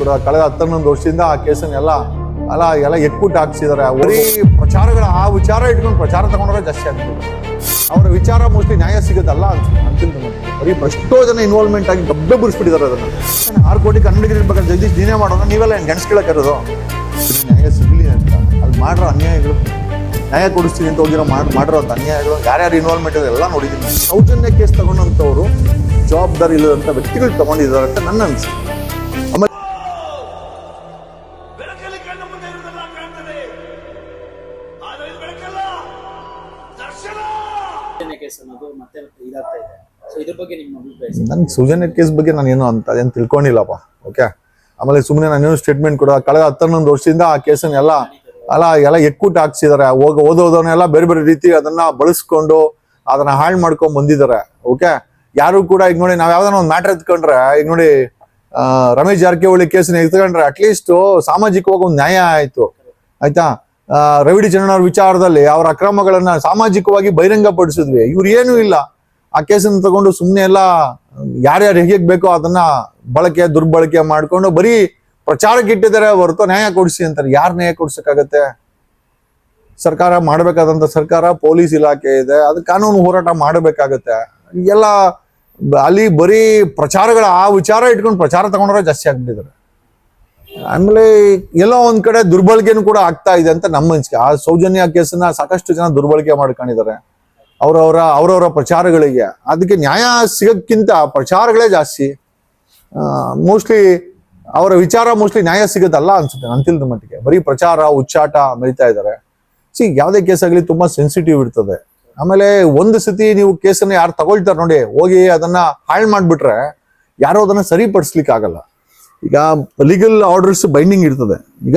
ಕೂಡ ಕಳೆದ ಹತ್ತನ್ನೊಂದು ವರ್ಷದಿಂದ ಆ ಕೇಸನ್ನ ಎಲ್ಲ ಅಲ್ಲ ಎಲ್ಲ ಎಕ್ಕುಟ್ಟು ಹಾಕ್ಸಿದ್ದಾರೆ. ಬರೀ ಪ್ರಚಾರಗಳ, ಆ ವಿಚಾರ ಇಟ್ಕೊಂಡು ಪ್ರಚಾರ ತಗೊಂಡ್ರೆ ಜಾಸ್ತಿ ಆಗ್ತದೆ. ಅವರ ವಿಚಾರ ಮೋಸ್ಟ್ಲಿ ನ್ಯಾಯ ಸಿಗೋದಲ್ಲ ಅಂತ ನನಗೆ. ಬರೀ ಎಷ್ಟೋ ಜನ ಇನ್ವಾಲ್ವ್ಮೆಂಟ್ ಆಗಿ ಗಬ್ಬೆ ಬಿಡಿಸ್ಬಿಟ್ಟಿದ್ದಾರೆ ಅದನ್ನು. ನಾನು ಆರು ಕೋಟಿ ಕನ್ನಡಿಗರು ಬಗ್ಗೆ ಜಗದೀಶ್ ನೀನೇ ಮಾಡೋಣ ನೀವೆಲ್ಲ ಏನು ಇರೋದು? ನ್ಯಾಯ ಸಿಗಲಿ ಅಂತ. ಅಲ್ಲಿ ಮಾಡಿರೋ ಅನ್ಯಾಯಗಳು. ನ್ಯಾಯ ಕೊಡಿಸ್ತೀನಿ ಅಂತ ಹೋಗಿರೋ ಮಾಡಿ ಮಾಡಿರೋಂಥ ಅನ್ಯಾಯಗಳು. ಯಾರ್ಯಾರು ಇನ್ವಾಲ್ವ್ಮೆಂಟ್ ಇದೆ ಎಲ್ಲ ನೋಡಿದ್ದೀನಿ ಸೌಜನ್ಯ ಕೇಸ್ ತಗೊಂಡಂಥವ್ರು ಜವಾಬ್ದಾರಿ ಇಲ್ಲದಂಥ ವ್ಯಕ್ತಿಗಳು ತಗೊಂಡಿದ್ದಾರೆ ಅಂತ ನನ್ನ ಅನಿಸಿಕೆ. ಅನ್ನೋದು ಮತ್ತೆ ಇದಾಗ್ತಾ ಇದೆ. ಸೊ ಇದ್ರ ಬಗ್ಗೆ ನಿಮ್ಮ ಅಭಿಪ್ರಾಯ ಸರ್? ನನ್ಗೆ ಸೌಜನ್ಯ ಕೇಸ್ ಬಗ್ಗೆ ನಾನು ಏನು ಅಂತ ಅದೇನು ತಿಳ್ಕೊಂಡಿಲ್ಲಪ್ಪ ಓಕೆ ಆಮೇಲೆ ಸುಮ್ಮನೆ ನಾನೇನು ಸ್ಟೇಟ್ಮೆಂಟ್ ಕೊಡ ಕಳೆದ ಹತ್ತನ್ನೊಂದು ವರ್ಷದಿಂದ ಆ ಕೇಸನ್ನ ಎಲ್ಲ ಅಲ್ಲ, ಎಲ್ಲ ಎಕ್ಕೂಟ ಹಾಕ್ಸಿದ್ದಾರೆ ಹೋಗ ಓದೋದವನ್ನೆಲ್ಲ ಬೇರೆ ಬೇರೆ ರೀತಿ ಅದನ್ನ ಬಳಸ್ಕೊಂಡು ಅದನ್ನ ಹಾಳು ಮಾಡ್ಕೊಂಡ್ ಬಂದಿದ್ದಾರೆ ಓಕೆ ಯಾರು ಕೂಡ ಈಗ ನೋಡಿ ನಾವ್ ಯಾವ್ದಾನ ಒಂದು ಮ್ಯಾಟರ್ ಎತ್ಕೊಂಡ್ರೆ, ಈಗ ನೋಡಿ ರಮೇಶ್ ಜಾರಕಿಹೊಳಿ ಕೇಸನ್ನ ಎತ್ಕೊಂಡ್ರೆ ಅಟ್ಲೀಸ್ಟ್ ಸಾಮಾಜಿಕವಾಗಿ ಒಂದು ನ್ಯಾಯ ಆಯ್ತು, ಆಯ್ತಾ? ಆ, ಜನರ ವಿಚಾರದಲ್ಲಿ ಅವರ ಅಕ್ರಮಗಳನ್ನ ಸಾಮಾಜಿಕವಾಗಿ ಬಹಿರಂಗಪಡಿಸಿದ್ವಿ. ಇವ್ರು ಏನೂ ಇಲ್ಲ. ಆ ಕೇಸನ್ನು ತಗೊಂಡು ಸುಮ್ಮನೆ ಎಲ್ಲ ಯಾರ್ಯಾರು ಹೇಗೆ ಬೇಕೋ ಅದನ್ನ ಬಳಕೆ ದುರ್ಬಳಕೆ ಮಾಡ್ಕೊಂಡು ಬರೀ ಪ್ರಚಾರಕ್ಕೆ ಇಟ್ಟಿದ್ದಾರೆ ಹೊರತು ನ್ಯಾಯ ಕೊಡಿಸಿ ಅಂತಾರೆ. ಯಾರು ನ್ಯಾಯ ಕೊಡ್ಸಕ್ಕಾಗತ್ತೆ? ಸರ್ಕಾರ ಮಾಡಬೇಕಾದಂಥ ಸರ್ಕಾರ ಪೊಲೀಸ್ ಇಲಾಖೆ ಇದೆ. ಅದು ಕಾನೂನು ಹೋರಾಟ ಮಾಡಬೇಕಾಗತ್ತೆ. ಎಲ್ಲ ಅಲ್ಲಿ ಬರೀ ಪ್ರಚಾರಗಳ ಆ ವಿಚಾರ ಇಟ್ಕೊಂಡು ಪ್ರಚಾರ ತಗೊಂಡ್ರೆ ಜಾಸ್ತಿ ಆಗ್ಬಿಟ್ಟಿದ್ದಾರೆ. ಆಮೇಲೆ ಎಲ್ಲೋ ಒಂದ್ ಕಡೆ ದುರ್ಬಳಕೆನೂ ಕೂಡ ಆಗ್ತಾ ಇದೆ ಅಂತ ನಮ್ಮ ಅನಿಸಿಕೆ. ಆ ಸೌಜನ್ಯ ಕೇಸನ್ನ ಸಾಕಷ್ಟು ಜನ ದುರ್ಬಳಕೆ ಮಾಡ್ಕೊಂಡಿದ್ದಾರೆ ಅವರವರ ಅವರವರ ಪ್ರಚಾರಗಳಿಗೆ. ಅದಕ್ಕೆ ನ್ಯಾಯ ಸಿಗೋಕ್ಕಿಂತ ಪ್ರಚಾರಗಳೇ ಜಾಸ್ತಿ. ಮೋಸ್ಟ್ಲಿ ಅವರ ವಿಚಾರ ಮೋಸ್ಟ್ಲಿ ನ್ಯಾಯ ಸಿಗೋದಲ್ಲ ಅನ್ಸುತ್ತೆ ನಾನು ತಿಳಿದ ಮಟ್ಟಿಗೆ. ಬರೀ ಪ್ರಚಾರ ಉಚ್ಚಾಟ ಮೆರಿತಾ ಇದ್ದಾರೆ. ಸಿ, ಯಾವುದೇ ಕೇಸ್ ಆಗಲಿ ತುಂಬಾ ಸೆನ್ಸಿಟಿವ್ ಇರ್ತದೆ. ಆಮೇಲೆ ಒಂದು ಸತಿ ನೀವು ಕೇಸನ್ನ ಯಾರು ತಗೊಳ್ತಾರೆ ನೋಡಿ, ಹೋಗಿ ಅದನ್ನ ಹಾಳು ಮಾಡ್ಬಿಟ್ರೆ ಯಾರೋ ಅದನ್ನ ಸರಿಪಡಿಸ್ಲಿಕ್ಕೆ ಆಗಲ್ಲ ಈಗ ಲೀಗಲ್ ಆರ್ಡರ್ಸ್ ಬೈಂಡಿಂಗ್ ಇರ್ತದೆ. ಈಗ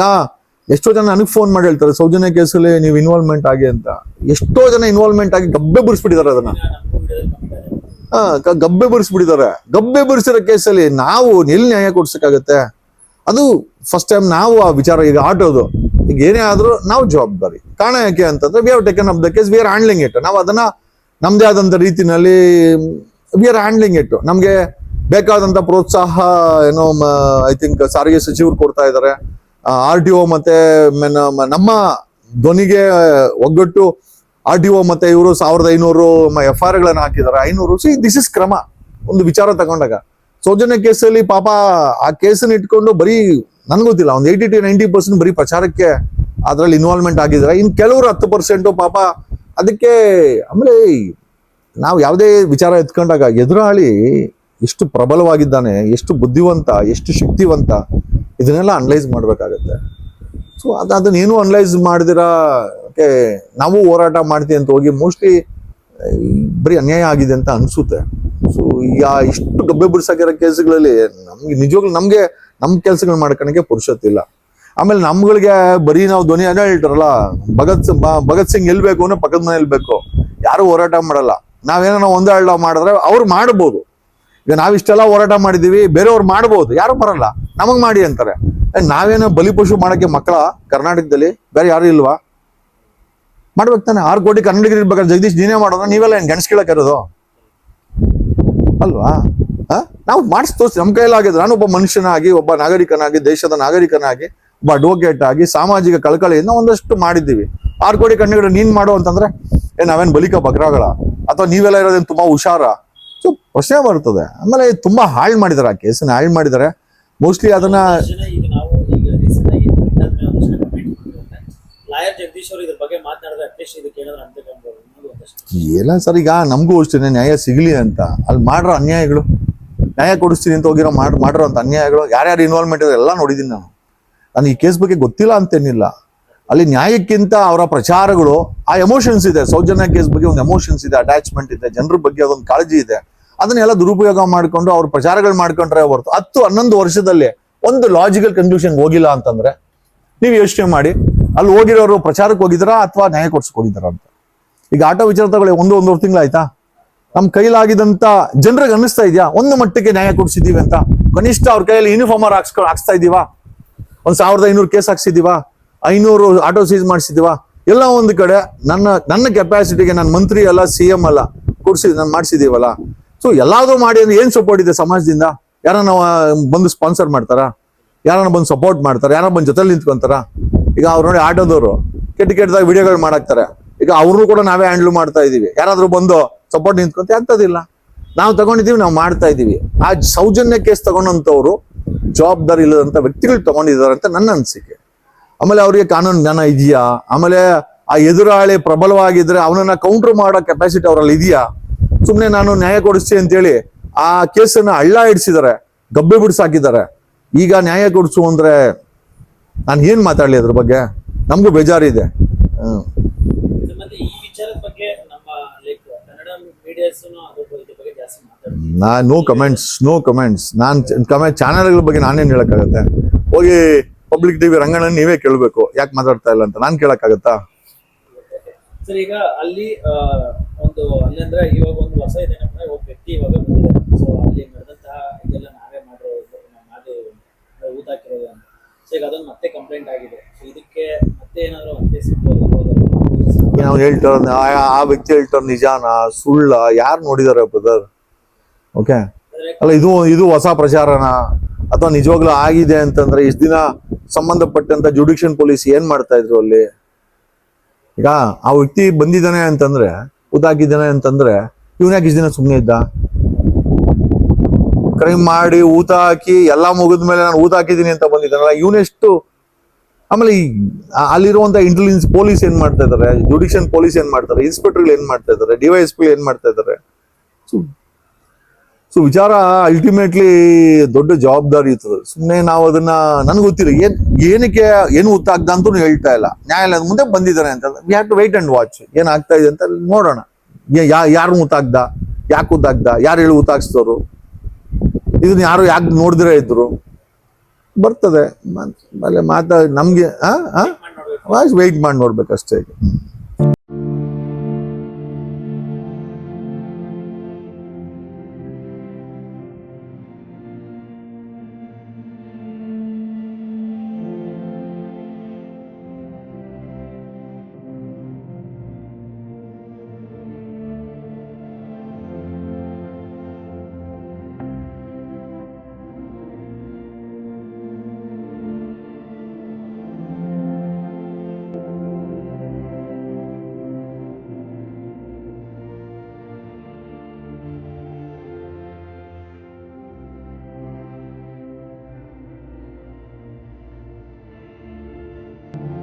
ಎಷ್ಟೋ ಜನ ನನಗೆ ಫೋನ್ ಮಾಡಿ ಹೇಳ್ತಾರೆ ಸೌಜನ್ಯ ಕೇಸಲ್ಲಿ ನೀವು ಇನ್ವಾಲ್ವ್ಮೆಂಟ್ ಆಗಿ ಅಂತ. ಎಷ್ಟೋ ಜನ ಇನ್ವಾಲ್ವ್ಮೆಂಟ್ ಆಗಿ ಗಬ್ಬೆ ಬಿಡಿಸ್ಬಿಟ್ಟಿದ್ದಾರೆ ಅದನ್ನ. ಆ, ಗಬ್ಬೆ ಬಿಡಿಸ್ಬಿಟ್ಟಿದ್ದಾರೆ ಗಬ್ಬೆ ಬಿಡಿಸಿರೋ ಕೇಸಲ್ಲಿ ನಾವು ಎಲ್ಲಿ ನ್ಯಾಯ ಕೊಡ್ಸಕ್ಕಾಗತ್ತೆ? ಅದು ಫಸ್ಟ್ ಟೈಮ್ ನಾವು ಆ ವಿಚಾರ ಈಗ ಆಟೋದು. ಈಗ ಏನೇ ಆದರೂ ನಾವು ಜವಾಬ್ದಾರಿ. ಕಾರಣ ಯಾಕೆ ಅಂತಂದ್ರೆ we are taken up the case we are handling it ನಾವು ಅದನ್ನ ನಮ್ದೇ ಆದಂತ ರೀತಿನಲ್ಲಿ ವಿ ಆರ್ ಹ್ಯಾಂಡ್ಲಿಂಗ್ ಇಟ್ಟು ನಮ್ಗೆ ಬೇಕಾದಂತ ಪ್ರೋತ್ಸಾಹ, ಏನೋ ಐ ಥಿಂಕ್ ಸಾರಿಗೆ ಸಚಿವರು ಕೊಡ್ತಾ ಇದ್ದಾರೆ ಆರ್ ಟಿ ಒ ಮತ್ತೆ ನಮ್ಮ ಧ್ವನಿಗೆ ಒಗ್ಗಟ್ಟು ಆರ್ ಟಿ ಒ ಮತ್ತೆ ಇವರು ಸಾವಿರದ ಐನೂರು ಎಫ್ ಆರ್ ಗಳನ್ನ ಹಾಕಿದ್ದಾರೆ. ಐನೂರು ಸಿ ದಿಸ್ ಇಸ್ ಕ್ರಮ. ಒಂದು ವಿಚಾರ ತಗೊಂಡಾಗ. ಸೌಜನ್ಯ ಕೇಸಲ್ಲಿ ಪಾಪ ಆ ಕೇಸನ್ನ ಇಟ್ಕೊಂಡು ಬರೀ, ನನ್ಗೆ ಗೊತ್ತಿಲ್ಲ, ಒಂದು ಏಯ್ಟಿ ಟು ನೈಂಟಿ ಪರ್ಸೆಂಟ್ ಬರೀ ಪ್ರಚಾರಕ್ಕೆ ಅದ್ರಲ್ಲಿ ಇನ್ವಾಲ್ವ್ಮೆಂಟ್ ಆಗಿದ್ದಾರೆ. ಇನ್ ಕೆಲವರು ಹತ್ತು ಪರ್ಸೆಂಟು ಪಾಪ ಅದಕ್ಕೆ ಆಮೇಲೆ, ನಾವು ಯಾವುದೇ ವಿಚಾರ ಎತ್ಕೊಂಡಾಗ ಎದುರಾಳಿ ಎಷ್ಟು ಪ್ರಬಲವಾಗಿದ್ದಾನೆ, ಎಷ್ಟು ಬುದ್ಧಿವಂತ, ಎಷ್ಟು ಶಕ್ತಿವಂತ, ಇದನ್ನೆಲ್ಲ ಅನಲೈಸ್ ಮಾಡಬೇಕಾಗತ್ತೆ. ಸೊ ಅದು ಅದನ್ನೇನು ಅನಲೈಸ್ ಮಾಡಿದಿರಾ, ಓಕೆ, ನಾವು ಹೋರಾಟ ಮಾಡ್ತೀವಿ ಅಂತ ಹೋಗಿ ಮೋಸ್ಟ್ಲಿ ಬರೀ ಅನ್ಯಾಯ ಆಗಿದೆ ಅಂತ ಅನಿಸುತ್ತೆ. ಸೊ ಯಾ, ಇಷ್ಟು ಗಬ್ಬೆ ಬಿಡಿಸಾಕಿರೋ ಕೇಸ್ಗಳಲ್ಲಿ ನಮ್ಗೆ ನಿಜವಾಗ್ಲೂ ನಮಗೆ ನಮ್ಮ ಕೆಲಸಗಳು ಮಾಡ್ಕೊಳಕ್ಕೆ ಪುರುಷತ್ತಿಲ್ಲ ಆಮೇಲೆ ನಮ್ಗಳಿಗೆ ಬರೀ ನಾವು ಧ್ವನಿ ಅದೇ ಹೇಳ್ತಾರಲ್ಲ, ಭಗತ್ ಭಗತ್ ಸಿಂಗ್ ಎಲ್ಬೇಕು ಅಂದ್ರೆ ಪಕ್ಕದ ಮನೆ ಬೇಕು. ಯಾರು ಹೋರಾಟ ಮಾಡಲ್ಲ. ನಾವೇನೋ ನಾವು ಒಂದೇ ಹಳ್ಳ ಮಾಡಿದ್ರೆ ಅವ್ರು ಮಾಡ್ಬೋದು. ಈಗ ನಾವಿಷ್ಟೆಲ್ಲ ಹೋರಾಟ ಮಾಡಿದೀವಿ ಬೇರೆಯವ್ರು ಮಾಡ್ಬೋದು, ಯಾರು ಬರಲ್ಲ. ನಮಗ್ ಮಾಡಿ ಅಂತಾರೆ. ನಾವೇನೋ ಬಲಿಪಶು ಮಾಡಕ್ಕೆ ಮಕ್ಕಳ ಕರ್ನಾಟಕದಲ್ಲಿ ಬೇರೆ ಯಾರು ಇಲ್ವಾ? ಮಾಡ್ಬೇಕು ತಾನೆ. ಆರು ಕೋಟಿ ಕನ್ನಡಿಗರು ಇರ್ಬೇಕಾದ್ರೆ ಜಗದೀಶ್ ನೀನೇ ಮಾಡೋಣ ನೀವೆಲ್ಲ ಏನ್ ಇರೋದು? ಅಲ್ವಾ? ನಾವು ಮಾಡಿಸ್ ತೋರಿಸಿ. ನಮ್ಮ ಕೈಲಾಗಿದ್ರೆ ನಾನು ಒಬ್ಬ ಮನುಷ್ಯನಾಗಿ, ಒಬ್ಬ ನಾಗರಿಕನಾಗಿ, ದೇಶದ ನಾಗರಿಕನಾಗಿ, ಒಬ್ಬ ಅಡ್ವೊಕೇಟ್ ಆಗಿ, ಸಾಮಾಜಿಕ ಕಳಕಳಿಯಿಂದ ಒಂದಷ್ಟು ಮಾಡಿದ್ದೀವಿ. ಆರು ಕೋಟಿ ಕನ್ನಡಿಗರು ನೀನ್ ಮಾಡು ಅಂತಂದ್ರೆ, ಏ, ನಾವೇನ್ ಬಲಿಕ ಬಕ್ರಾಗಳ ಅಥವಾ ನೀವೆಲ್ಲ ಇರೋದೇನು ತುಂಬಾ ಹುಷಾರ? ಸೊ ಪ್ರಶ್ನೆ ಬರ್ತದೆ. ಆಮೇಲೆ ತುಂಬಾ ಹಾಳು ಮಾಡಿದಾರೆ ಆ ಕೇಸನ್ನ ಹಾಳು ಮಾಡಿದ್ದಾರೆ ಮೋಸ್ಟ್ಲಿ ಅದನ್ನ ಏನ ಮಾಡಿದ್ದಾರೆ. ಸರ್ ಈಗ ನಮಗೂ ಅಷ್ಟೇ ನ್ಯಾಯ ಸಿಗಲಿ ಅಂತ. ಅಲ್ಲಿ ಮಾಡಿರೋ ಅನ್ಯಾಯಗಳು. ನ್ಯಾಯ ಕೊಡಿಸ್ತೀನಿ ಅಂತ ಹೋಗಿರೋ ಮಾಡ್ ಮಾಡಿರೋ ಅಂತ ಅನ್ಯಾಯಗಳು. ಯಾರ್ಯಾರು ಇನ್ವಾಲ್ವ್ಮೆಂಟ್ ಇದೆ ಎಲ್ಲ ನೋಡಿದ್ದೀನಿ ನಾನು. ನಾನು ಈ ಕೇಸ್ ಬಗ್ಗೆ ಗೊತ್ತಿಲ್ಲ ಅಂತೇನಿಲ್ಲ. ಅಲ್ಲಿ ನ್ಯಾಯಕ್ಕಿಂತ ಅವರ ಪ್ರಚಾರಗಳು ಆ ಎಮೋಷನ್ಸ್ ಇದೆ. ಸೌಜನ್ಯ ಕೇಸ್ ಬಗ್ಗೆ ಒಂದು ಎಮೋಷನ್ಸ್ ಇದೆ ಅಟ್ಯಾಚ್ಮೆಂಟ್ ಇದೆ ಜನರ ಬಗ್ಗೆ ಅದೊಂದು ಕಾಳಜಿ ಇದೆ. ಅದನ್ನೆಲ್ಲ ದುರುಪಯೋಗ ಮಾಡ್ಕೊಂಡು ಅವ್ರ ಪ್ರಚಾರಗಳು ಮಾಡ್ಕೊಂಡ್ರೆ ಹೊರತು ಹತ್ತು ಹನ್ನೊಂದು ವರ್ಷದಲ್ಲಿ ಒಂದು ಲಾಜಿಕಲ್ ಕನ್ಕ್ಲೂಷನ್ ಹೋಗಿಲ್ಲ ಅಂತಂದ್ರೆ ನೀವು ಯೋಚನೆ ಮಾಡಿ, ಅಲ್ಲಿ ಹೋಗಿರೋರು ಪ್ರಚಾರಕ್ಕೆ ಹೋಗಿದಾರಾ ಅಥವಾ ನ್ಯಾಯ ಕೊಡ್ಸಕ್ ಹೋಗಿದಾರ ಅಂತ? ಈಗ ಆಟೋ ವಿಚಾರ ತಗೊಳ್ಳಿ, ಒಂದು ಒಂದೂವರೆ ತಿಂಗಳಾಯ್ತಾ ನಮ್ಮ ಕೈಲಾಗಿದಂತ ಜನರಿಗೆ ಅನ್ನಿಸ್ತಾ ಇದೆಯಾ? ಒಂದು ಮಟ್ಟಕ್ಕೆ ನ್ಯಾಯ ಕೊಡ್ಸಿದೀವಿ ಅಂತ? ಕನಿಷ್ಠ ಅವ್ರ ಕೈಯಲ್ಲಿ ಯೂನಿಫಾರ್ಮ್ ಹಾಕ್ಸ್ಕೊ ಹಾಕ್ಸ್ತಾ ಇದೀವಾ ಒಂದ್ ಸಾವಿರದ ಐನೂರು ಕೇಸ್ ಹಾಕ್ಸಿದೀವಾ ಐನೂರು ಆಟೋ ಸೀಸ್ ಮಾಡಿಸಿದೀವಾ ಎಲ್ಲ ಒಂದು ಕಡೆ ನನ್ನ ನನ್ನ ಕೆಪಾಸಿಟಿಗೆ ನಾನು ಮಂತ್ರಿ ಅಲ್ಲ ಸಿ ಎಂ ಅಲ್ಲ, ಕೊಡ್ಸಿ ನಾನು ಮಾಡಿಸಿದೀವಲ್ಲ? ಸೊ ಎಲ್ಲಾದ್ರೂ ಮಾಡಿ ಅಂದ್ರೆ ಏನ್ ಸಪೋರ್ಟ್ ಇದೆ ಸಮಾಜದಿಂದ? ಯಾರನ್ನ ಬಂದು ಸ್ಪಾನ್ಸರ್ ಮಾಡ್ತಾರಾ? ಯಾರನ್ನ ಬಂದು ಸಪೋರ್ಟ್ ಮಾಡ್ತಾರೆ? ಯಾರನ್ನ ಬಂದು ಜೊತೆಲಿ ನಿಂತ್ಕೊಂತಾರ? ಈಗ ಅವ್ರು ನೋಡಿ ಆಟೋದವರು, ಕೆಟ್ಟ ಕೆಟ್ಟದಾಗ ವಿಡಿಯೋಗಳು ಮಾಡಾಕ್ತಾರೆ. ಈಗ ಅವ್ರನ್ನೂ ಕೂಡ ನಾವೇ ಹ್ಯಾಂಡ್ಲ್ ಮಾಡ್ತಾ ಇದೀವಿ ಯಾರಾದ್ರೂ ಬಂದು ಸಪೋರ್ಟ್ ನಿಂತ್ಕೊಂತ ಅಂತದಿಲ್ಲ. ನಾವು ತಗೊಂಡಿದೀವಿ ನಾವು ಮಾಡ್ತಾ ಇದೀವಿ ಆ ಸೌಜನ್ಯ ಕೇಸ್ ತಗೊಂಡಂತವ್ರು ಜವಾಬ್ದಾರಿ ಇಲ್ಲದಂತ ವ್ಯಕ್ತಿಗಳು ತಗೊಂಡಿದ್ದಾರೆ ಅಂತ ನನ್ನ ಅನಿಸಿಕೆ. ಆಮೇಲೆ ಅವರಿಗೆ ಕಾನೂನು ಜ್ಞಾನ ಇದೆಯಾ? ಆಮೇಲೆ ಆ ಎದುರಾಳಿ ಪ್ರಬಲವಾಗಿದ್ರೆ ಅವನನ್ನ ಕೌಂಟರ್ ಮಾಡೋ ಕೆಪಾಸಿಟಿ ಅವರಲ್ಲಿ ಇದೆಯಾ? ಸುಮ್ಮನೆ ನಾನು ನ್ಯಾಯ ಕೊಡಿಸ್ತೀನಿ ಅಂತೇಳಿ ಆ ಕೇಸನ್ನ ಹಳ್ಳ ಇಡಿಸಿದ್ದಾರೆ ಗಬ್ಬೆ ಬಿಡಿಸಾಕಿದ್ದಾರೆ ಈಗ ನ್ಯಾಯ ಕೊಡಿಸು ಅಂದ್ರೆ ನಾನು ಏನ್ ಮಾತಾಡ್ಲಿ ಅದ್ರ ಬಗ್ಗೆ? ನಮಗೂ ಬೇಜಾರಿದೆ. ಮಾತಾಡ್ತೀವಿ. ನಾ ನೋ ಕಮೆಂಟ್ಸ್ ನೋ ಕಮೆಂಟ್ಸ್ ನಾನು ಕಮೆಂಟ್ ಚಾನಲ್ಗಳ ಬಗ್ಗೆ ನಾನೇನು ಹೇಳೋಕ್ಕಾಗತ್ತೆ? ಹೋಗಿ ಪಬ್ಲಿಕ್ ಟಿವಿ ರಂಗಣ್ಣ ನೀವೇ ಕೇಳಬೇಕು. ಯಾಕೆ ಮಾತಾಡ್ತಾ ಇಲ್ಲ ಅಂತ ನಾನು ಕೇಳಕ್ಕಾಗತ್ತಾ? ಸರ್ ಈಗ ಅಲ್ಲಿ ಒಂದು ಅಲ್ಲಂದ್ರೆ ಇವಾಗ ಒಂದು ಹೊಸ ನಮ್ಮ ಒಬ್ಬ ವ್ಯಕ್ತಿ ಇವಾಗ ಬಂದಿದ್ದಾರೆ ಸೊ ಅಲ್ಲಿ ನಡೆದಂತಹ ಇದೆಲ್ಲ ನಾವೇ ಮಾಡಿರೋದು ನಮ್ಮ ಊತ ಹಾಕಿರೋದು ಅಂತ. ಸೊ ಈಗ ಅದೊಂದು ಮತ್ತೆ ಕಂಪ್ಲೇಂಟ್ ಆಗಿದೆ. ಸೊ ಇದಕ್ಕೆ ಮತ್ತೆ ಏನಾದ್ರು ಮತ್ತೆ ಸಿಗ್ಬೋದು ನಾವು ಹೇಳ್ತಾರ ಆ- ಆ ವ್ಯಕ್ತಿ ಹೇಳ್ತಾರ ನಿಜಾನ ಸುಳ್ಳ ಯಾರು ನೋಡಿದಾರೆ ಬ್ರದರ್ ಓಕೆ ಅಲ್ಲ ಇದು ಇದು ಹೊಸ ಪ್ರಚಾರನ? ಅಥವಾ ನಿಜವಾಗ್ಲೂ ಆಗಿದೆ ಅಂತಂದ್ರೆ ಇಷ್ಟ ದಿನ ಸಂಬಂಧಪಟ್ಟಂತ ಜುಡಿಷಿಯಲ್ ಪೊಲೀಸ್ ಏನ್ ಮಾಡ್ತಾ ಇದ್ರು ಅಲ್ಲಿ? ಈಗ ಆ ವ್ಯಕ್ತಿ ಬಂದಿದ್ದಾನೆ ಅಂತಂದ್ರೆ ಊತಾಕಿದ್ದಾನೆ ಅಂತಂದ್ರೆ ಇವನ್ಯಾಕೆ ಇಷ್ಟು ದಿನ ಸುಮ್ಮನೆ ಇದ್ದ? ಕ್ರೈಮ್ ಮಾಡಿ ಊತ ಹಾಕಿ, ಎಲ್ಲಾ ಮುಗಿದ ಮೇಲೆ ನಾನು ಊತ ಹಾಕಿದ್ದೀನಿ ಅಂತ ಬಂದಿದ್ದಾನಲ್ಲ ಇವನೆಷ್ಟು ಆಮೇಲೆ ಈ ಅಲ್ಲಿರುವಂತ ಇಂಟೆಲಿಜೆನ್ಸ್ ಪೊಲೀಸ್ ಏನ್ ಮಾಡ್ತಾ ಇದಾರೆ? ಜುಡಿಷಿಯಲ್ ಪೊಲೀಸ್ ಏನ್ ಮಾಡ್ತಾರೆ? ಇನ್ಸ್ಪೆಕ್ಟರ್ ಏನ್ ಮಾಡ್ತಾ ಇದಾರೆ? ಡಿವೈಎಸ್ಪಿ ಏನ್ ಮಾಡ್ತಾ ಇದಾರೆ? ಸೊ ವಿಚಾರ ಅಲ್ಟಿಮೇಟ್ಲಿ ದೊಡ್ಡ ಜವಾಬ್ದಾರಿ ಇರ್ತದೆ. ಸುಮ್ಮನೆ ನಾವು ಅದನ್ನ ನನಗೆ ಗೊತ್ತಿಲ್ಲ. ಏನ್, ಏನಕ್ಕೆ, ಏನು ಗೊತ್ತಾಗ್ದ ಅಂತ ಹೇಳ್ತಾ ಇಲ್ಲ. ನ್ಯಾಯಾಲಯದ ಮುಂದೆ ಬಂದಿದ್ದಾರೆ ಅಂತ. We have to wait and watch ಏನ್ ಆಗ್ತಾ ಇದೆ ಅಂತ ನೋಡೋಣ. ಯಾರು ಗೊತ್ತಾಗ್ದ ಯಾಕೆ ಗೊತ್ತಾಗ್ದ ಯಾರು ಹೇಳಿ ಗೊತ್ತಾಗ್ಸ್ತವ್ರು ಇದನ್ನ ಯಾರು ಯಾಕೆ ನೋಡಿದ್ರೆ ಇದ್ರು? ಬರ್ತದೆ. ಮಾತಾ, ನಮ್ಗೆ ವೆಯ್ಟ್ ಮಾಡಿ ನೋಡ್ಬೇಕಷ್ಟೇ you